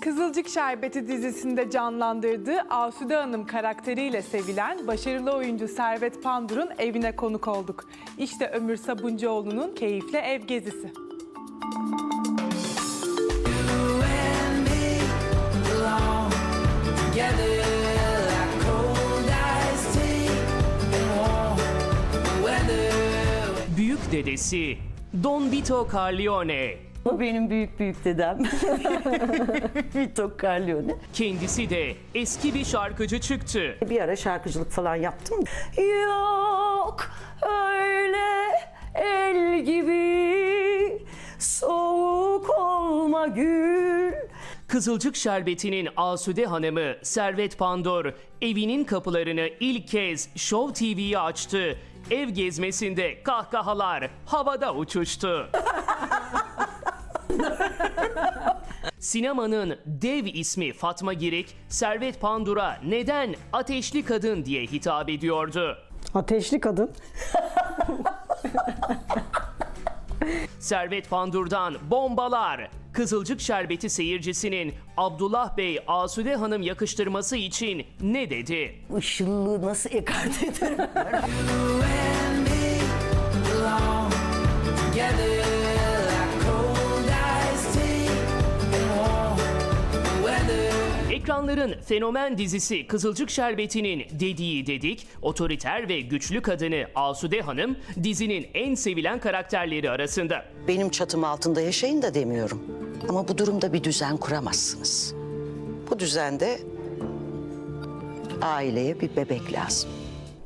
Kızılcık Şerbeti dizisinde canlandırdığı Asude Hanım karakteriyle sevilen başarılı oyuncu Servet Pandur'un evine konuk olduk. İşte Ömür Sabuncuoğlu'nun keyifli ev gezisi. Büyük dedesi Don Vito Corleone. Bu benim büyük büyük dedem. Vito Corleone. Kendisi de eski bir şarkıcı çıktı. Bir ara şarkıcılık falan yaptım. Yok öyle el gibi soğuk olma gül. Kızılcık Şerbeti'nin Asude Hanımı Servet Pandor evinin kapılarını ilk kez Show TV'ye açtı. Ev gezmesinde kahkahalar havada uçuştu. Sinemanın dev ismi Fatma Girik, Servet Pandur'a neden ateşli kadın diye hitap ediyordu. Ateşli kadın. Servet Pandur'dan bombalar. Kızılcık Şerbeti seyircisinin Abdullah Bey Asude Hanım yakıştırması için ne dedi? Işıllığı nasıl ekart ederim? Ekranların fenomen dizisi Kızılcık Şerbeti'nin dediği dedik, otoriter ve güçlü kadını Asude Hanım dizinin en sevilen karakterleri arasında. Benim çatım altında yaşayın da demiyorum. Ama bu durumda bir düzen kuramazsınız. Bu düzende aileye bir bebek lazım.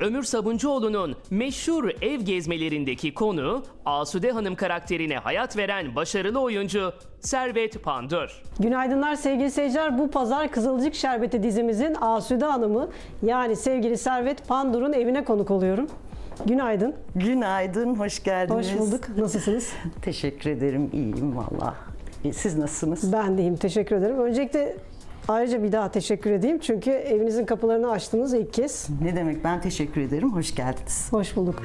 Ömür Sabuncuoğlu'nun meşhur ev gezmelerindeki konu Asude Hanım karakterine hayat veren başarılı oyuncu Servet Pandur. Günaydınlar sevgili seyirciler. Bu pazar Kızılcık Şerbeti dizimizin Asude Hanım'ı yani sevgili Servet Pandur'un evine konuk oluyorum. Günaydın. Günaydın, hoş geldiniz. Hoş bulduk. Nasılsınız? Teşekkür ederim, iyiyim valla. Siz nasılsınız? Ben deyim. Teşekkür ederim. Öncelikle ayrıca bir daha teşekkür edeyim. Çünkü evinizin kapılarını açtınız ilk kez. Ne demek ben teşekkür ederim, hoş geldiniz. Hoş bulduk.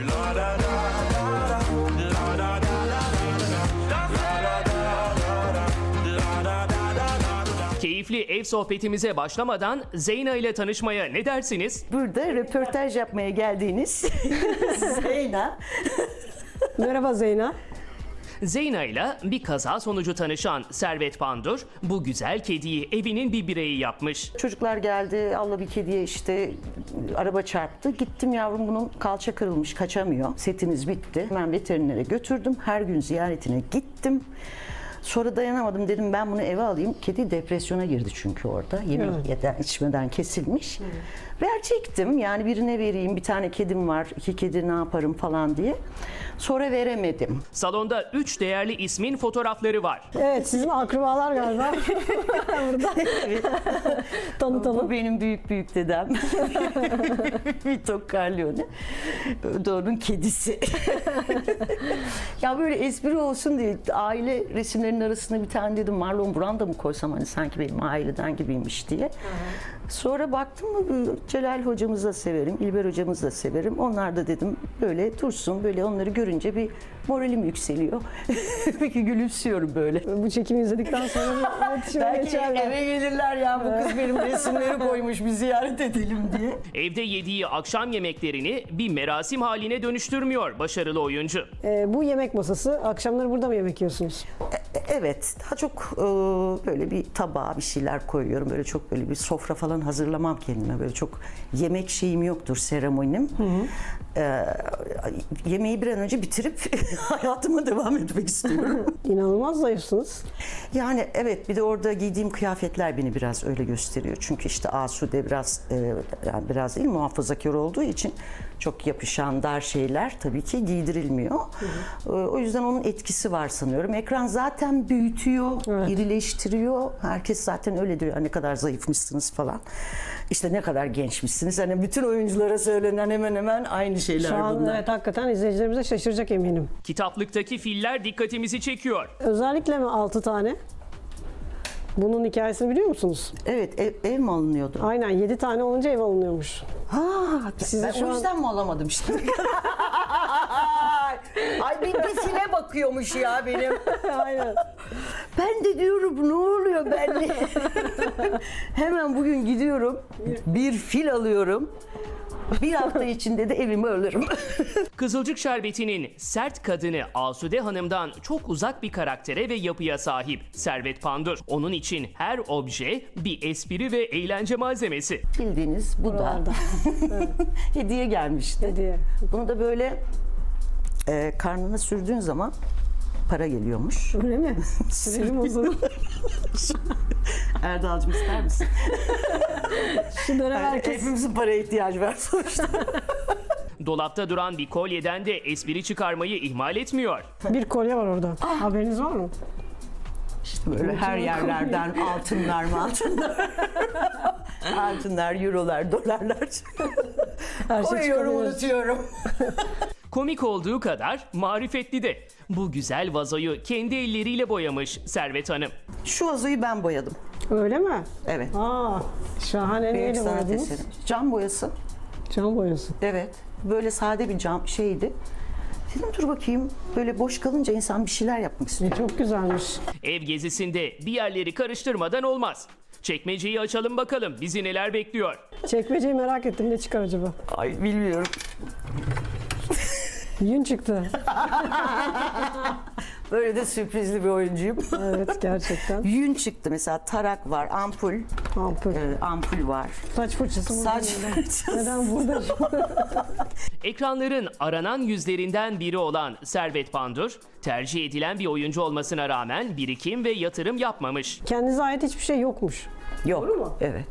Keyifli ev sohbetimize başlamadan Zeyna ile tanışmaya ne dersiniz? Burada röportaj yapmaya geldiğiniz Zeyna. Merhaba Zeyna. Zeyna ile bir kaza sonucu tanışan Servet Pandur bu güzel kediyi evinin bir bireyi yapmış. Çocuklar geldi, Allah bir kediye işte araba çarptı. Gittim yavrum bunun kalça kırılmış, kaçamıyor. Setiniz bitti. Hemen veterinere götürdüm. Her gün ziyaretine gittim. Sonra dayanamadım dedim ben bunu eve alayım. Kedi depresyona girdi çünkü orada. Yemek Evet. yeden, içmeden kesilmiş. Verecektim yani birine vereyim bir tane kedim var iki kedi ne yaparım falan diye. Sonra veremedim. Salonda üç değerli ismin fotoğrafları var. Evet sizin akrabalar galiba. Burada. Bu Tanıtalım. benim büyük büyük dedem. Vito Corleone. Onun kedisi. ya böyle espri olsun diye aile resimlerinin arasına bir tane dedim Marlon Brando mı koysam hani sanki benim aileden gibiymiş diye. Sonra baktım mı Celal hocamızı da severim, İlber hocamızı da severim. Onlar da dedim böyle dursun, böyle onları görünce bir moralim yükseliyor. Peki gülümsüyorum böyle. Bu çekimi izledikten sonra bir iletişime Belki geçerler. eve gelirler ya bu kız benim resimleri koymuş bir ziyaret edelim diye. Evde yediği akşam yemeklerini bir merasim haline dönüştürmüyor başarılı oyuncu. Ee, bu yemek masası. Akşamları burada mı yemek yiyorsunuz? Evet, daha çok e, böyle bir tabağa bir şeyler koyuyorum. Böyle çok böyle bir sofra falan hazırlamam kendime. Böyle çok yemek şeyim yoktur, seremoninim. E, yemeği bir an önce bitirip hayatıma devam etmek istiyorum. İnanılmaz zayıfsınız. yani evet bir de orada giydiğim kıyafetler beni biraz öyle gösteriyor. Çünkü işte Asude biraz e, yani biraz değil muhafazakar olduğu için çok yapışan dar şeyler tabii ki giydirilmiyor. E, o yüzden onun etkisi var sanıyorum. Ekran zaten büyütüyor, irileştiriyor. Herkes zaten öyle diyor. Ne kadar zayıfmışsınız falan. İşte ne kadar gençmişsiniz. Hani bütün oyunculara söylenen hemen hemen aynı şeyler Şu an bunlar. evet hakikaten izleyicilerimize şaşıracak eminim. Kitaplıktaki filler dikkatimizi çekiyor. Özellikle mi 6 tane? Bunun hikayesini biliyor musunuz? Evet ev, ev mi alınıyordu? Aynen 7 tane olunca ev alınıyormuş. Ha, Sizi ben şu o an- yüzden mi alamadım işte? Ay bir, file bakıyormuş ya benim. Aynen. Ben de diyorum ne oluyor benle? Hemen bugün gidiyorum. Bir fil alıyorum. Bir hafta içinde de evimi alırım. Kızılcık Şerbeti'nin sert kadını Asude Hanım'dan çok uzak bir karaktere ve yapıya sahip Servet Pandur. Onun için her obje bir espri ve eğlence malzemesi. Bildiğiniz bu da hediye gelmişti. diye. Bunu da böyle e, karnına sürdüğün zaman para geliyormuş. Öyle mi? Sürelim o zaman. Erdal'cığım ister misin? Şu dönem herkes Hepimizin paraya ihtiyacı var sonuçta. Dolapta duran bir kolyeden de espri çıkarmayı ihmal etmiyor. bir kolye var orada. Haberiniz var mı? Böyle her yerlerden altınlar mı altınlar. altınlar, eurolar, dolarlar. Her şey Koyuyorum, unutuyorum. Komik olduğu kadar marifetli de. Bu güzel vazoyu kendi elleriyle boyamış Servet Hanım. Şu vazoyu ben boyadım. Öyle mi? Evet. Aa, şahane Büyük neyle sanat boyadınız? eseri. Cam boyası. Cam boyası. Evet. Böyle sade bir cam şeydi. Dedim dur bakayım. Böyle boş kalınca insan bir şeyler yapmak istiyor. E, çok güzelmiş. Ev gezisinde bir yerleri karıştırmadan olmaz. Çekmeceyi açalım bakalım bizi neler bekliyor. Çekmeceyi merak ettim ne çıkar acaba? Ay bilmiyorum. Yün çıktı. Böyle de sürprizli bir oyuncuyum. Evet gerçekten. Yün çıktı mesela tarak var, ampul, Ampul. e, ampul var. Saç fırçası burada. Saç neden? fırçası. Neden burada? Ekranların aranan yüzlerinden biri olan Servet Pandur, tercih edilen bir oyuncu olmasına rağmen birikim ve yatırım yapmamış. Kendinize ait hiçbir şey yokmuş. Yok. Doğru mu? Evet.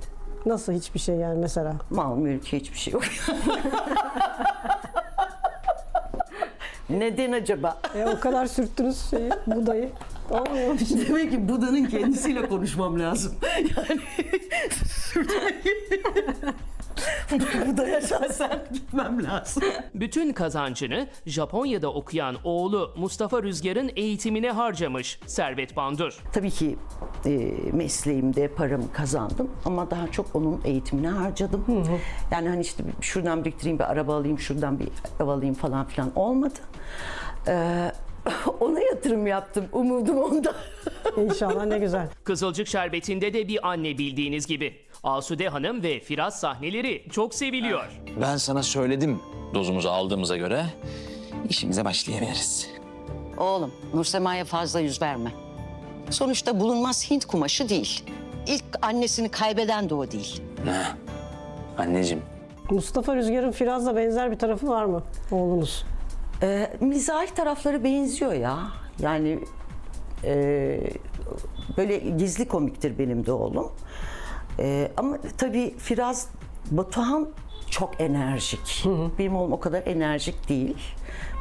Nasıl hiçbir şey yani mesela? Mal mülk hiçbir şey yok. Neden acaba? E, o kadar sürttünüz şeyi, budayı. Olmuyormuş. Demek ki Buda'nın kendisiyle konuşmam lazım. Yani Buda'ya şahsen gitmem lazım. Bütün kazancını Japonya'da okuyan oğlu Mustafa Rüzgar'ın eğitimine harcamış Servet Pandur. Tabii ki e, mesleğimde paramı kazandım ama daha çok onun eğitimine harcadım. Yani hani işte şuradan biriktireyim bir araba alayım, şuradan bir ev alayım falan filan olmadı. Ee, ona yatırım yaptım. Umudum onda. İnşallah ne güzel. Kızılcık Şerbeti'nde de bir anne bildiğiniz gibi. Asude Hanım ve Firaz sahneleri çok seviliyor. Ben sana söyledim dozumuzu aldığımıza göre işimize başlayabiliriz. Oğlum Nursema'ya fazla yüz verme. Sonuçta bulunmaz Hint kumaşı değil. İlk annesini kaybeden de o değil. Anneciğim Mustafa Rüzgar'ın Firaz'la benzer bir tarafı var mı oğlunuz? Ee, mizahi tarafları benziyor ya. Yani e, böyle gizli komiktir benim de oğlum. Ee, ama tabii Firaz Batuhan çok enerjik. Benim oğlum o kadar enerjik değil.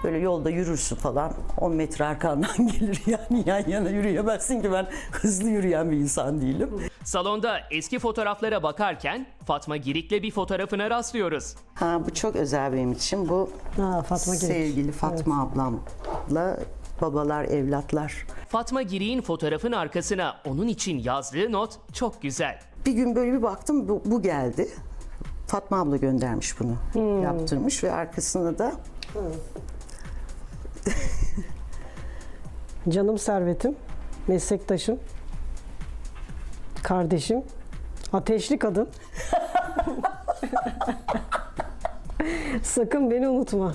Böyle yolda yürürsün falan 10 metre arkandan gelir yani yan yana yürüyemezsin ki ben hızlı yürüyen bir insan değilim. Salonda eski fotoğraflara bakarken Fatma Girik'le bir fotoğrafına rastlıyoruz. Ha bu çok özel benim için. Bu Ha, Fatma Girik. sevgili Fatma ablamla babalar evlatlar. Fatma Girik'in fotoğrafın arkasına onun için yazdığı not çok güzel. Bir gün böyle bir baktım bu, bu geldi. Fatma abla göndermiş bunu. Yaptırmış ve arkasında da Canım servetim, meslektaşım, kardeşim, ateşli kadın. Sakın beni unutma.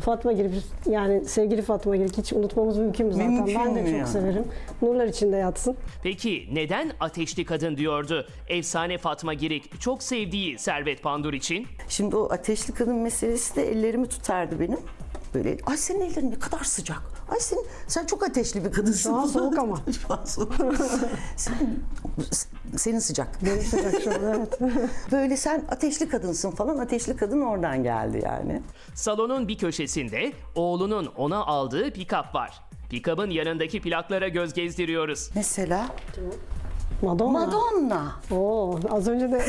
Fatma Girik, yani sevgili Fatma Girik hiç unutmamız mümkün mü zaten? Mümkün ben de çok ya? severim. Nurlar içinde yatsın. Peki neden ateşli kadın diyordu efsane Fatma Girik çok sevdiği Servet Pandur için? şimdi o ateşli kadın meselesi de ellerimi tutardı benim. Böyle ay senin ellerin ne kadar sıcak. Ay sen, sen çok ateşli bir kadınsın. Şu an soğuk ama. Şu an soğuk. Sen- senin sıcak. Benim sıcak şu an evet. Böyle sen ateşli kadınsın falan. Ateşli kadın oradan geldi yani. Salonun bir köşesinde oğlunun ona aldığı pikap var. Pikabın yanındaki plaklara göz gezdiriyoruz. Mesela Madonna. Madonna, Oo, az önce de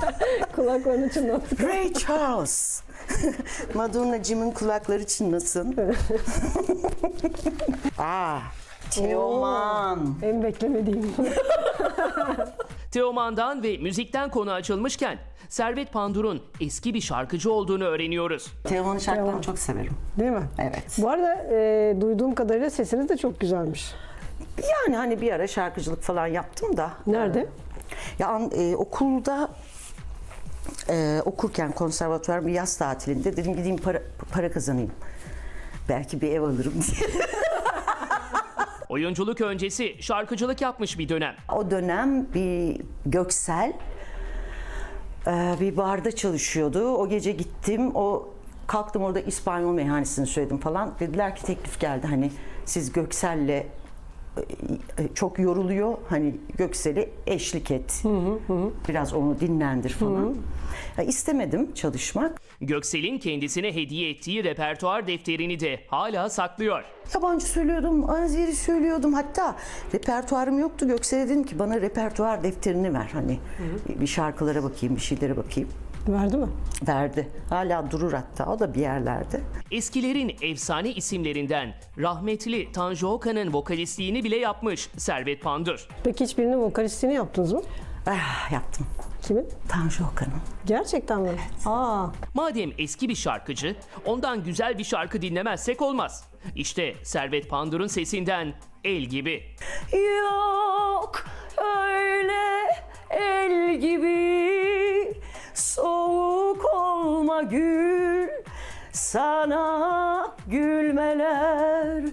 kulaklarını çınlattık. Ray Charles. Madonna'cımın kulakları çınlasın. Aa, Teoman. En beklemediğim. Teoman'dan ve müzikten konu açılmışken Servet Pandur'un eski bir şarkıcı olduğunu öğreniyoruz. Teoman'ın şarkılarını Teoman. çok severim. Değil mi? Evet. Bu arada e, duyduğum kadarıyla sesiniz de çok güzelmiş. Yani hani bir ara şarkıcılık falan yaptım da. Nerede? Ya an- e, okulda e, okurken konservatuvar bir yaz tatilinde dedim gideyim para, para kazanayım. Belki bir ev alırım diye. Oyunculuk öncesi şarkıcılık yapmış bir dönem. O dönem bir Göksel e, bir barda çalışıyordu. O gece gittim. O kalktım orada İspanyol meyhanesini söyledim falan. Dediler ki teklif geldi hani siz Göksel'le çok yoruluyor. Hani Göksel'i eşlik et. Biraz onu dinlendir falan. Ya istemedim çalışmak. Göksel'in kendisine hediye ettiği repertuar defterini de hala saklıyor. Yabancı söylüyordum, Azeri söylüyordum. Hatta repertuarım yoktu. Göksel'e dedim ki bana repertuar defterini ver. Hani bir şarkılara bakayım, bir şeylere bakayım. Verdi mi? Verdi. Hala durur hatta. O da bir yerlerde. Eskilerin efsane isimlerinden rahmetli Tanju Okan'ın vokalistliğini bile yapmış Servet Pandur. Peki hiçbirinin vokalistliğini yaptınız mı? Ah, yaptım. Kimin? Tanju Okan'ın. Gerçekten mi? Aa, Madem eski bir şarkıcı, ondan güzel bir şarkı dinlemezsek olmaz. İşte Servet Pandur'un sesinden El gibi. Yok öyle el gibi soğuk olma gül sana gülmeler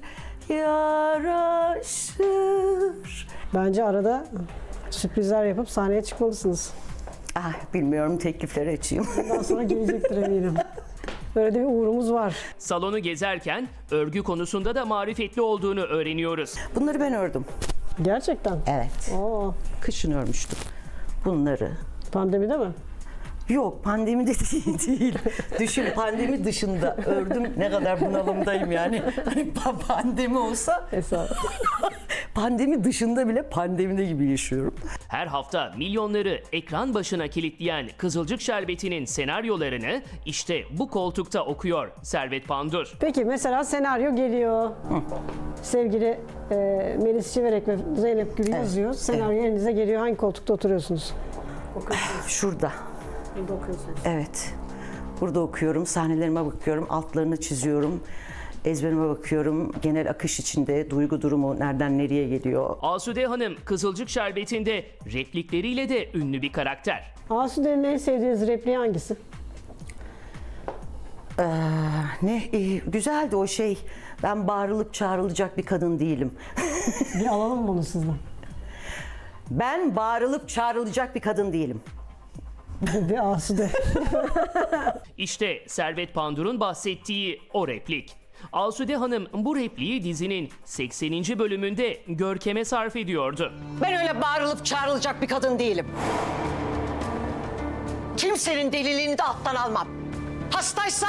yaraşır. bence arada sürprizler yapıp sahneye çıkmalısınız. Ah bilmiyorum teklifleri açayım. Daha sonra gelecektir eminim. Böyle de bir uğrumuz var. Salonu gezerken örgü konusunda da marifetli olduğunu öğreniyoruz. Bunları ben ördüm. Gerçekten. Evet. Aa, Kışın örmüştüm bunları. pandemide mi? Yok pandemi de değil, değil. Düşün pandemi dışında ördüm ne kadar bunalımdayım yani. Hani pa- pandemi olsa pandemi dışında bile pandemide gibi yaşıyorum. Her hafta milyonları ekran başına kilitleyen Kızılcık Şerbeti'nin senaryolarını işte bu koltukta okuyor Servet Pandur. Peki mesela senaryo geliyor. Sevgili e, Melis Çiverek ve Zeynep Gül yazıyor. Senaryo elinize geliyor. Hangi koltukta oturuyorsunuz? Şurada. Burada okuyorsunuz. Evet. Burada okuyorum, sahnelerime bakıyorum, altlarını çiziyorum. Ezberime bakıyorum. Genel akış içinde duygu durumu nereden nereye geliyor. Asude Hanım Kızılcık Şerbeti'nde replikleriyle de ünlü bir karakter. Asude'nin en sevdiğiniz repliği hangisi? Ne e, güzeldi o şey. Ben bağırılıp çağrılacak bir kadın değilim. Bir alalım bunu sizden. Ben bağırılıp çağrılacak bir kadın değilim. Bir Asude. İşte Servet Pandur'un bahsettiği o replik. Asude Hanım bu repliği dizinin 80. bölümünde Görkem'e sarf ediyordu. Ben öyle bağırılıp çağrılacak bir kadın değilim. Kimsenin deliliğini de alttan almam. Hastaysa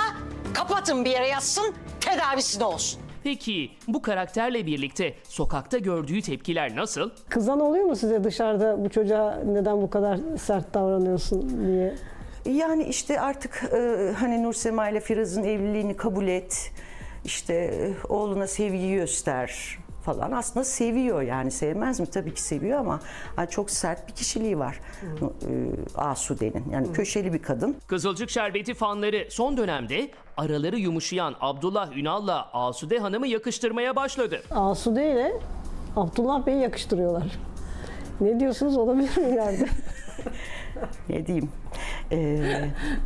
kapatın bir yere yatsın, tedavisine olsun. Peki bu karakterle birlikte sokakta gördüğü tepkiler nasıl? Kızan oluyor mu size dışarıda bu çocuğa neden bu kadar sert davranıyorsun diye? Yani işte artık e, hani Nursema ile Firaz'ın evliliğini kabul et. İşte e, oğluna sevgiyi göster falan. Aslında seviyor yani sevmez mi? Tabii ki seviyor ama hani çok sert bir kişiliği var e, Asude'nin. Yani köşeli bir kadın. Kızılcık Şerbeti fanları son dönemde araları yumuşayan Abdullah Ünal'la Asude Hanım'ı yakıştırmaya başladı. Asude ile Abdullah Bey'i yakıştırıyorlar. Ne diyorsunuz olabilir mi ileride? Ne diyeyim? E,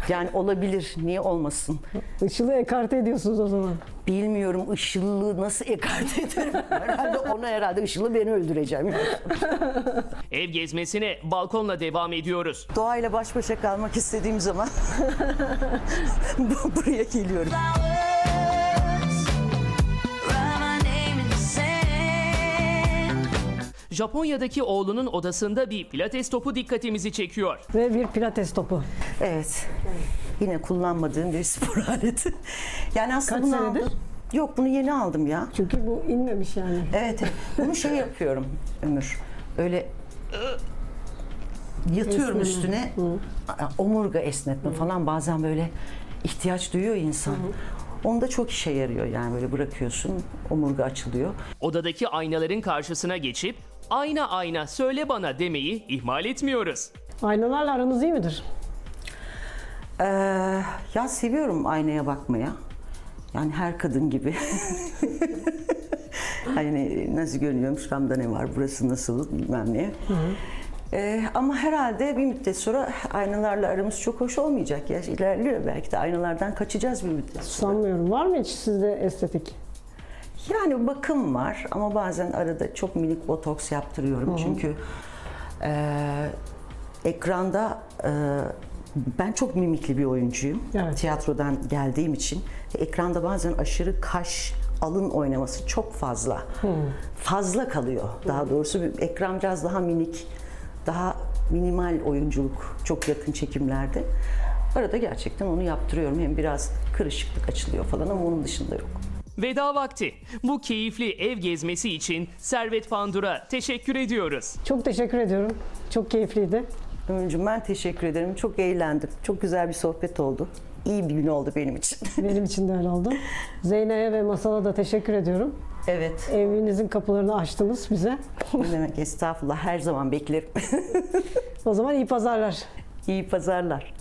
yani olabilir. Niye olmasın? Işıl'ı ekarte ediyorsunuz o zaman. Bilmiyorum Işıl'ı nasıl ekarte ederim. Herhalde ona herhalde Işıl'ı beni öldüreceğim. Ev gezmesine balkonla devam ediyoruz. Doğayla baş başa kalmak istediğim zaman bu- buraya geliyorum. Japonya'daki oğlunun odasında bir pilates topu dikkatimizi çekiyor. Ve bir pilates topu. Evet. Yine kullanmadığım bir spor aleti. Yani aslında Kaç bunu senedir? aldım. Yok bunu yeni aldım ya. Çünkü bu inmemiş yani. Evet. evet. Bunu şey yapıyorum Ömür. Öyle ı, yatıyorum Esneme. üstüne. Omurga esnetme falan bazen böyle ihtiyaç duyuyor insan. Onda çok işe yarıyor yani böyle bırakıyorsun omurga açılıyor. Odadaki aynaların karşısına geçip ayna ayna söyle bana demeyi ihmal etmiyoruz. Aynalarla aranız iyi midir? Ee, ya seviyorum aynaya bakmaya. Yani her kadın gibi. hani nasıl görünüyorum, şuramda ne var, burası nasıl bilmem ne. Ee, ama herhalde bir müddet sonra aynalarla aramız çok hoş olmayacak. Yaş ilerliyor belki de aynalardan kaçacağız bir müddet sonra. Sanmıyorum. Var mı hiç sizde estetik? Yani bakım var ama bazen arada çok minik botoks yaptırıyorum çünkü e, ekranda e, ben çok mimikli bir oyuncuyum. Evet. Tiyatrodan geldiğim için ekranda bazen aşırı kaş alın oynaması çok fazla. Fazla kalıyor. Daha doğrusu bir- ekran biraz daha minik, daha minimal oyunculuk çok yakın çekimlerde. Arada gerçekten onu yaptırıyorum. Hem biraz kırışıklık açılıyor falan ama onun dışında yok. Veda vakti. Bu keyifli ev gezmesi için Servet Pandur'a teşekkür ediyoruz. Çok teşekkür ediyorum. Çok keyifliydi. Ömürcüğüm ben teşekkür ederim. Çok eğlendim. Çok güzel bir sohbet oldu. İyi bir gün oldu benim için. Benim için de öyle oldu. Zeynep'e ve Masal'a da teşekkür ediyorum. evet. Evinizin kapılarını açtınız bize. Ne demek estağfurullah her zaman beklerim. O zaman iyi pazarlar. İyi pazarlar.